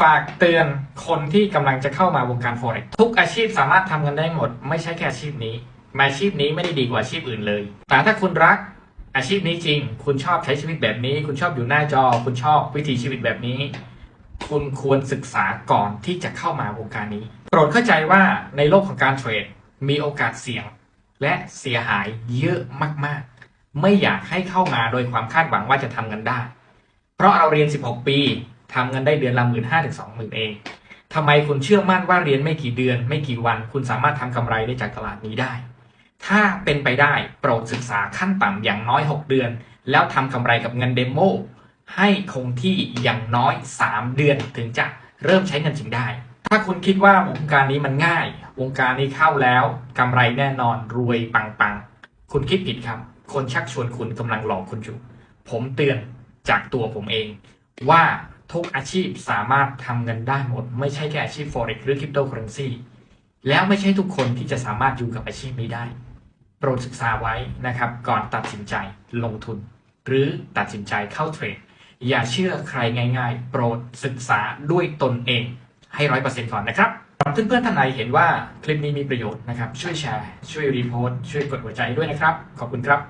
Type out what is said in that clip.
ฝากเตือนคนที่กำลังจะเข้ามาวงการ forex ทุกอาชีพสามารถทำกันได้หมด ไม่ใช่แค่อาชีพนี้อาชีพนี้ไม่ได้ดีกว่าอาชีพอื่นเลย แต่ถ้าคุณรักอาชีพนี้จริง คุณชอบใช้ชีวิตแบบนี้ คุณชอบอยู่หน้าจอ คุณชอบวิถีชีวิตแบบนี้ คุณควรศึกษาก่อนที่จะเข้ามาวงการนี้ โปรดเข้าใจว่าในโลกของการเทรดมีโอกาสเสี่ยง และเสียหายเยอะมากๆ ไม่อยากให้เข้ามาโดยความคาดหวังว่าจะทำเงินได้ เพราะเราเรียน 16 ปี ทำเงินได้เดือนละหมื่นห้าถึงสองหมื่นเองทำไมคุณเชื่อมั่นว่าเรียนไม่กี่เดือน ไม่กี่วัน คุณสามารถทำกำไรได้จากตลาดนี้ได้ ถ้าเป็นไปได้โปรดศึกษาขั้นต่ำอย่างน้อย 6 เดือน แล้วทำกำไรกับเงินเดโมให้คงที่อย่างน้อย 3 เดือนถึงจะเริ่มใช้เงินจริงได้ ถ้าคุณคิดว่าวงการนี้มันง่าย วงการนี้เข้าแล้วกำไรแน่นอนรวยปังๆ คุณคิดผิดครับ คนชักชวนคุณกำลังหลอกคุณอยู่ ผมเตือนจากตัวผมเองว่า ทุกอาชีพสามารถทำเงินได้หมด ไม่ใช่แค่อาชีพ forex หรือ cryptocurrency แล้วไม่ใช่ทุกคนที่จะสามารถอยู่กับอาชีพนี้ได้ โปรดศึกษาไว้นะครับ ก่อนตัดสินใจลงทุน หรือตัดสินใจเข้าเทรด อย่าเชื่อใครง่าย ๆ โปรดศึกษาด้วยตนเองให้ร้อยเปอร์เซ็นต์ก่อนนะครับเพื่อนๆท่านไหนเห็นว่าคลิปนี้มีประโยชน์นะครับ ช่วยแชร์ ช่วยรีโพสต์ช่วยกดหัวใจด้วยนะครับ ขอบคุณครับ